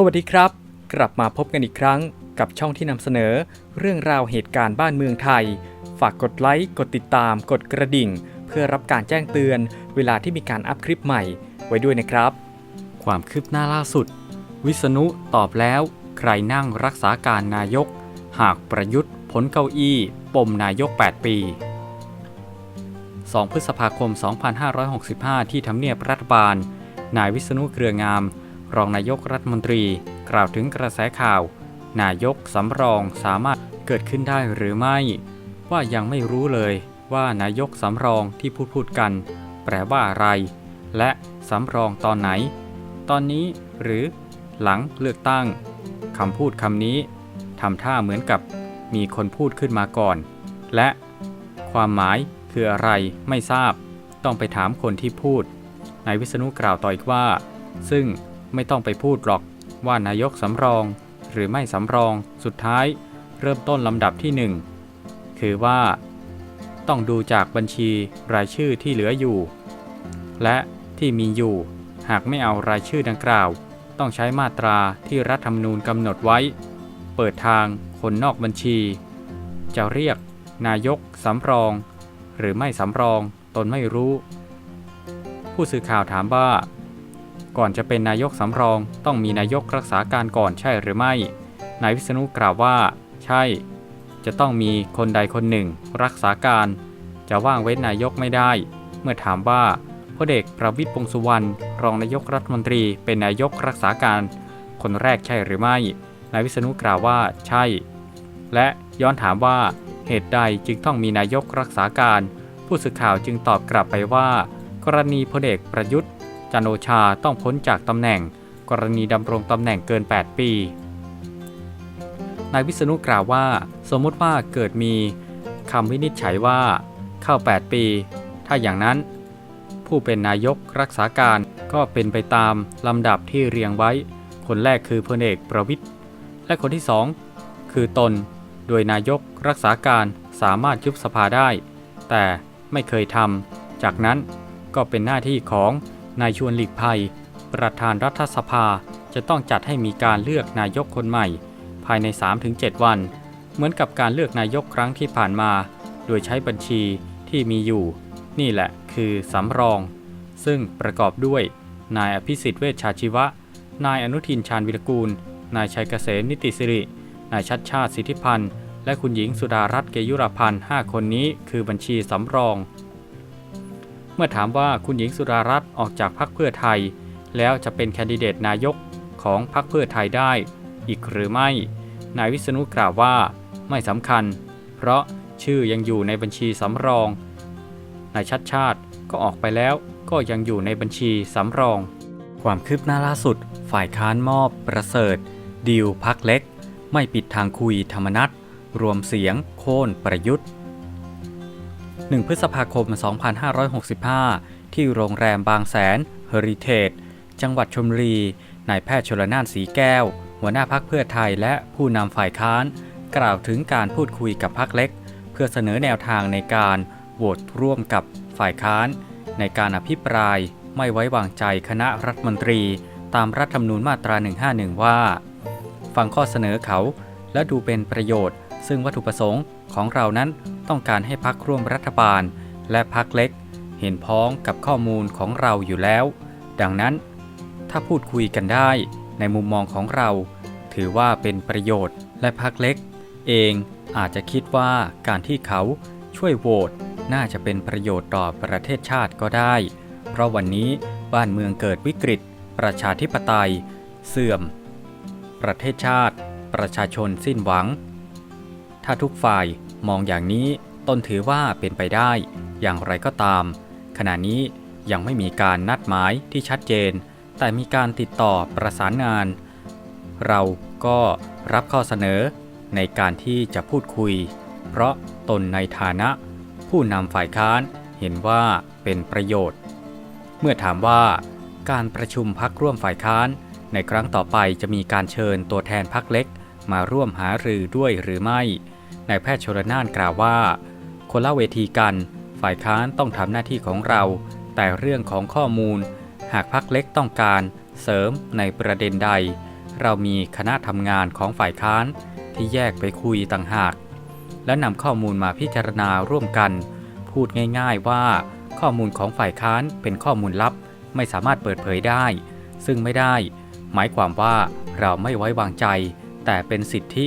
สวัสดีครับ กลับมาพบกันอีกครั้งกับช่องที่นำเสนอ เรื่องราวเหตุการณ์บ้านเมืองไทย ฝากกดไลค์กดติดตาม กดกระดิ่ง เพื่อรับการแจ้งเตือน เวลาที่มีการอัพคลิปใหม่ ไว้ด้วยนะครับ ความคืบหน้าล่าสุด วิษณุตอบแล้ว ใครนั่งรักษาการนายก หากประยุทธ์พ้นเก้าอี้ ปมนายก 8 ปี 2 พฤษภาคม 2565 ที่ทำเนียบรัฐบาล นายวิษณุเครืองาม รองนายกรัฐมนตรี กล่าวถึงกระแสข่าว นายกสำรองสามารถเกิดขึ้นได้หรือไม่ ว่ายังไม่รู้เลยว่านายกสำรองที่พูดพูดกัน แปลว่าอะไร และสำรองตอนไหน ตอนนี้หรือหลังเลือกตั้งคำพูดคำนี้ทำท่าเหมือนกับมีคนพูดขึ้นมาก่อน และความหมายคืออะไรไม่ทราบ ต้องไปถามคนที่พูดนายวิษณุกล่าวต่ออีกว่า ซึ่ง ไม่ต้องไปพูดหรอกว่านายกสำรองหรือไม่สำรองสุดท้าย เริ่มต้นลำดับที่หนึ่งคือว่า ต้องดูจากบัญชีรายชื่อที่เหลืออยู่ และที่มีอยู่ หากไม่เอารายชื่อดังกล่าว ต้องใช้มาตราที่รัฐธรรมนูญกำหนดไว้ เปิดทางคนนอกบัญชี จะเรียก นายกสำรอง หรือไม่สำรองตนไม่รู้ ผู้สื่อข่าวถามว่า ก่อนจะเป็นนายกสำรอง ต้องมีนายกรักษาการก่อนใช่หรือไม่ นายวิษณุกล่าวว่า ใช่ จะต้องมีคนใดคนหนึ่ง รักษาการ จะว่างเว้นนายกไม่ได้ เมื่อถามว่าพลเอกประวิตรวงษ์สุวรรณรองนายกรัฐมนตรีเป็นนายกรักษาการ คนแรกใช่หรือไม่ นายวิษณุกล่าวว่าใช่ และย้อนถามว่าเหตุใดจึงต้องมีนายกรักษาการ ผู้สื่อข่าวจึงตอบกลับไปว่า กรณีพลเอกประยุทธ์ จันโอชาต้องพ้นจากตำแหน่ง กรณีดำรงตำแหน่งเกิน 8 ปี นายวิษณุกล่าวว่า สมมุติว่าเกิดมีคำวินิจฉัยว่าเข้า 8 ปี ถ้าอย่างนั้น ผู้เป็นนายกรักษาการก็เป็นไปตามลำดับที่เรียงไว้ คนแรกคือพลเอกประวิทย์และคนที่สองคือตน โดยนายกรักษาการสามารถยุบสภาได้ แต่ไม่เคยทำ จากนั้นก็เป็นหน้าที่ของ นายชวนหลีกภัย ประธานรัฐสภาจะต้องจัดให้มีการเลือกนายกคนใหม่ ภายใน 3-7 วัน เหมือนกับการเลือกนายกครั้งที่ผ่านมา โดยใช้บัญชีที่มีอยู่ นี่แหละคือสำรอง ซึ่งประกอบด้วย นายอภิสิทธิ์เวชชาชีวะ นายอนุทินชาญวิรกูล นายชัยเกษมนิติสิริ นายชัดชาติสิทธิพันธ์และคุณหญิงสุดารัตน์เกยุรพันธ์5คนนี้คือบัญชีสำรอง เมื่อถามว่าคุณหญิงสุดารัตน์ออกจากพรรคเพื่อไทย แล้วจะเป็นแคนดิเดตนายกของพรรคเพื่อไทยได้ อีกหรือไม่ นายวิษณุกล่าวว่า ไม่สำคัญ เพราะชื่อยังอยู่ในบัญชีสำรองนายชัดชาติก็ออกไปแล้วก็ยังอยู่ในบัญชีสำรอง ความคืบหน้าล่าสุด ฝ่ายค้านมอบประเสริฐดีลพักเล็ก ไม่ปิดทางคุยธรรมนัตรวมเสียงโค่นประยุทธ์ 1 พฤษภาคม 2565 ที่โรงแรมบางแสนเฮอริเทจจังหวัดชลบุรีนายแพทย์ชลนานสีแก้ว หัวหน้าพักเพื่อไทยและผู้นำฝ่ายค้าน กล่าวถึงการพูดคุยกับพักเล็ก เพื่อเสนอแนวทางในการโหวตร่วมกับฝ่ายค้าน ในการอภิปรายไม่ไว้วางใจคณะรัฐมนตรี ตามรัฐธรรมนูญมาตรา 151 ว่า ฟังข้อเสนอเขาและดูเป็นประโยชน์ ซึ่งวัตถุประสงค์ของเรานั้น ต้องการให้พักร่วมรัฐบาล และพักเล็ก เห็นพ้องกับข้อมูลของเราอยู่แล้ว ดังนั้น ถ้าพูดคุยกันได้ในมุมมองของเรา ถือว่าเป็นประโยชน์และพักเล็ก เองอาจจะคิดว่าการที่เขาช่วยโหวตน่าจะเป็นประโยชน์ต่อประเทศชาติก็ได้ เพราะวันนี้บ้านเมืองเกิดวิกฤต ประชาธิปไตย เสื่อม ประเทศชาติ ประชาชนสิ้นหวัง ถ้าทุกฝ่าย มองอย่างนี้ตนถือว่าเป็นไปได้ อย่างไรก็ตาม ขณะนี้ยังไม่มีการนัดหมายที่ชัดเจน แต่มีการติดต่อประสานงาน เราก็รับข้อเสนอในการที่จะพูดคุย เพราะตนในฐานะ ผู้นำฝ่ายค้านเห็นว่าเป็นประโยชน์ เมื่อถามว่าการประชุมพักร่วมฝ่ายค้าน ในครั้งต่อไปจะมีการเชิญตัวแทนพักเล็ก มาร่วมหารือด้วยหรือไม่ นายแพทย์ชลนานกล่าวว่า คนละเวทีกัน ฝ่ายค้านต้องทำหน้าที่ของเรา แต่เรื่องของข้อมูล หากพักเล็กต้องการเสริมในประเด็นใด เรามีคณะทำงานของฝ่ายค้านที่แยกไปคุยต่างหาก และนำข้อมูลมาพิจารณาร่วมกัน พูดง่าย ๆว่า ข้อมูลของฝ่ายค้านเป็นข้อมูลลับ ไม่สามารถเปิดเผยได้ ซึ่งไม่ได้ หมายความว่าเราไม่ไว้วางใจ แต่เป็นสิทธิ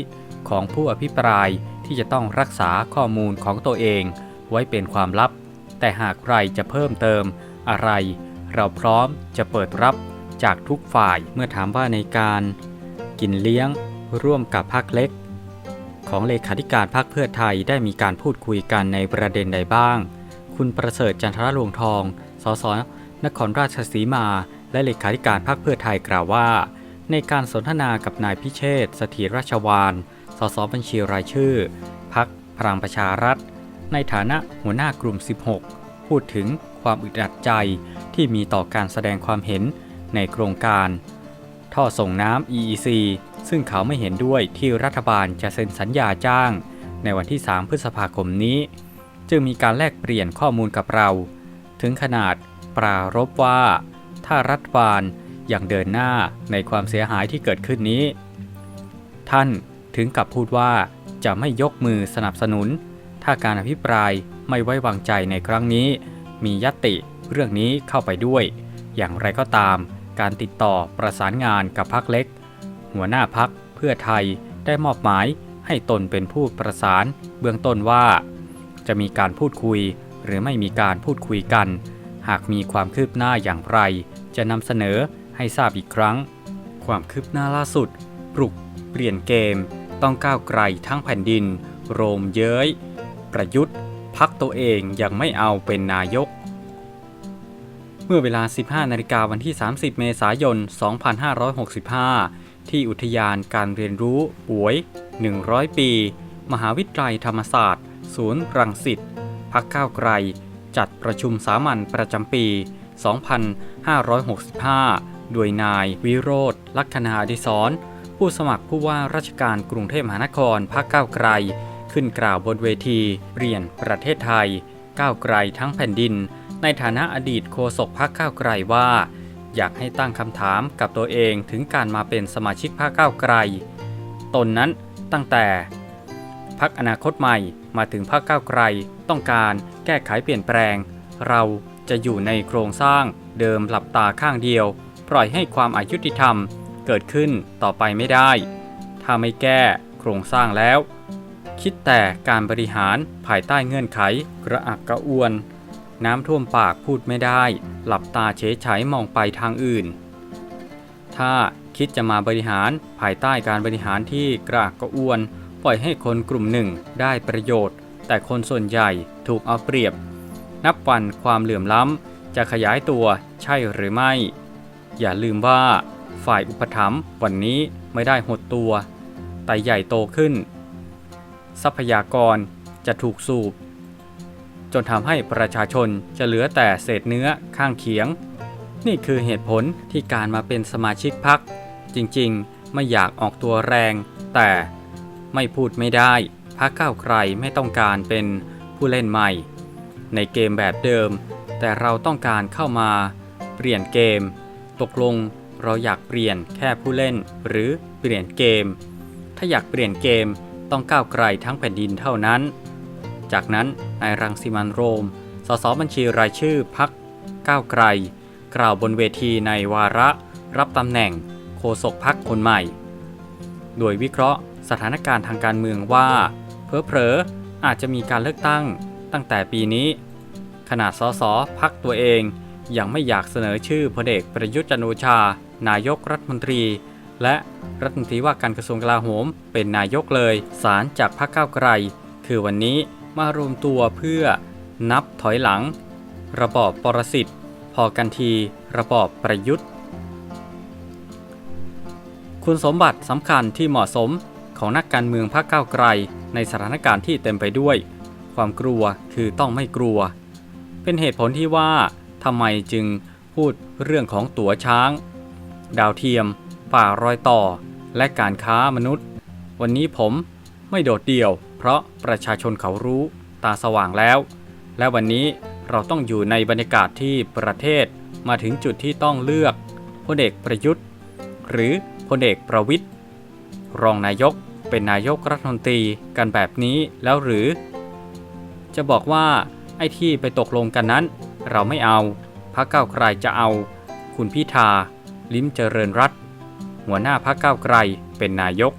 ของผู้อภิปราย ที่จะต้องรักษาข้อมูลของตัวเองไว้เป็นความลับ แต่หากใครจะเพิ่มเติมอะไร เราพร้อมจะเปิดรับจากทุกฝ่ายเมื่อถามว่าในการกินเลี้ยงร่วมกับพรรคเล็ก ของเลขาธิการพรรคเพื่อไทยได้มีการพูดคุยกันในประเด็นใดบ้าง คุณประเสริฐจันทรลวงทอง สส นครราชสีมา และเลขาธิการพรรคเพื่อไทยกล่าวว่า ในการสนทนากับนายพิเชษสถีรราชวาน สสบัญชีรายชื่อ พักพลังประชารัฐ ในฐานะหัวหน้ากลุ่ม 16 พูดถึงความอึดอัดใจที่มีต่อการแสดงความเห็นในโครงการ ท่อส่งน้ำ EEC ซึ่งเขาไม่เห็นด้วยที่รัฐบาลจะเซ็นสัญญาจ้าง ในวันที่ 3 พฤษภาคมนี้ จึงมีการแลกเปลี่ยนข้อมูลกับเรา ถึงขนาดปรารบว่า ถ้ารัฐบาลยังเดินหน้าในความเสียหายที่เกิดขึ้นนี้ ท่าน ถึงกับพูดว่าจะไม่ยกมือสนับสนุน ถ้าการอภิปรายไม่ไว้วางใจในครั้งนี้ มียติเรื่องนี้เข้าไปด้วย อย่างไรก็ตาม การติดต่อประสานงานกับพรรคเล็ก หัวหน้าพักเพื่อไทยได้มอบหมายให้ตนเป็นผู้ประสานเบื้องต้นว่า จะมีการพูดคุยหรือไม่มีการพูดคุยกัน หากมีความคืบหน้าอย่างไร จะนำเสนอให้ทราบอีกครั้ง ความคืบหน้าล่าสุด ปลุก เปลี่ยนเกม ต้องก้าวไกลทั้งแผ่นดิน โรมเย้ย ประยุทธ์ พักตัวเองยังไม่เอาเป็นนายก เมื่อเวลา 15 นาฬิกาวันที่ 30 เมษายน 2565 ที่อุทยานการเรียนรู้ป่วย 100 ปี มหาวิทยาลัยธรรมศาสตร์ ศูนย์รังสิตพักก้าวไกล จัดประชุมสามัญประจำปี 2565 โดยนายวิโรธลัคนาอดิศร ผู้สมัครผู้ว่าราชการกรุงเทพมหานครพักก้าวไกล ขึ้นกล่าวบนเวที เปลี่ยนประเทศไทย ก้าวไกลทั้งแผ่นดิน ในฐานะอดีตโฆษกพักก้าวไกลว่า อยากให้ตั้งคำถามกับตัวเองถึงการมาเป็นสมาชิกพรรคก้าวไกล ตนนั้นตั้งแต่พักอนาคตใหม่มาถึงพรรคก้าวไกล ต้องการแก้ไขเปลี่ยนแปลง เราจะอยู่ในโครงสร้างเดิมหลับตาข้างเดียว ปล่อยให้ความอายุติธรรม เกิดขึ้นต่อไปไม่ได้ ถ้าไม่แก้โครงสร้างแล้ว คิดแต่การบริหารภายใต้เงื่อนไขกระอักกระอ่วน น้ำท่วมปากพูดไม่ได้ หลับตาเฉยฉยมองไปทางอื่น ถ้าคิดจะมาบริหารภายใต้การบริหารที่กระอักกระอ่วน ปล่อยให้คนกลุ่มหนึ่งได้ประโยชน์ แต่คนส่วนใหญ่ถูกเอาเปรียบ นับวันความเหลื่อมล้ำจะขยายตัวใช่หรือไม่ อย่าลืมว่า ฝ่ายอุปถัมภ์วันนี้ไม่ได้หดตัว แต่ใหญ่โตขึ้น ทรัพยากรจะถูกสูบ จนทำให้ประชาชนจะเหลือแต่เศษเนื้อข้างเคียง นี่คือเหตุผลที่การมาเป็นสมาชิกพัก จริงๆ ไม่อยากออกตัวแรง แต่ไม่พูดไม่ได้พักก้าวไกลไม่ต้องการเป็นผู้เล่นใหม่ ในเกมแบบเดิม แต่เราต้องการเข้ามาเปลี่ยนเกม ตกลง เราอยากเปลี่ยนแค่ผู้เล่น หรือเปลี่ยนเกม ถ้าอยากเปลี่ยนเกมต้องก้าวไกลทั้งแผ่นดินเท่านั้น จากนั้นนายรังสิมันโรม สสบัญชีรายชื่อพักก้าวไกล กล่าวบนเวทีในวาระรับตำแหน่งโฆษกพักคนใหม่ โดยวิเคราะห์สถานการณ์ทางการเมืองว่า เพอๆอาจจะมีการเลือกตั้งตั้งแต่ปีนี้ ขนาดสสพักตัวเองยังไม่อยากเสนอชื่อพลเอกประยุทธ์จันโอชา นายกรัฐมนตรี และรัฐมนตรีว่าการกระทรวงกลาโหม เป็นนายกเลยสารจากพรรคก้าวไกล คือวันนี้มารวมตัวเพื่อนับถอยหลัง ระบอบปรสิตพอกันทีระบอบประยุทธ์ คุณสมบัติสำคัญที่เหมาะสมของนักการเมืองพรรคก้าวไกล ในสถานการณ์ที่เต็มไปด้วย ความกลัวคือต้องไม่กลัว เป็นเหตุผลที่ว่าทำไมจึงพูดเรื่องของตั๋วช้าง ดาวเทียม ป่ารอยต่อ และการค้ามนุษย์ วันนี้ผมไม่โดดเดี่ยว เพราะประชาชนเขารู้ตาสว่างแล้ว และวันนี้เราต้องอยู่ในบรรยากาศที่ประเทศมาถึงจุดที่ต้องเลือกพลเอกประยุทธ์ หรือพลเอกประวิทย์รองนายกเป็นนายกรัฐมนตรีกันแบบนี้แล้วหรือ จะบอกว่าไอ้ที่ไปตกลงกันนั้น เราไม่เอาพรรคเก้าใครจะเอา คุณพิธา ลิ้มเจริญรัตหัวหน้าพักเก้าไกลเป็นนายก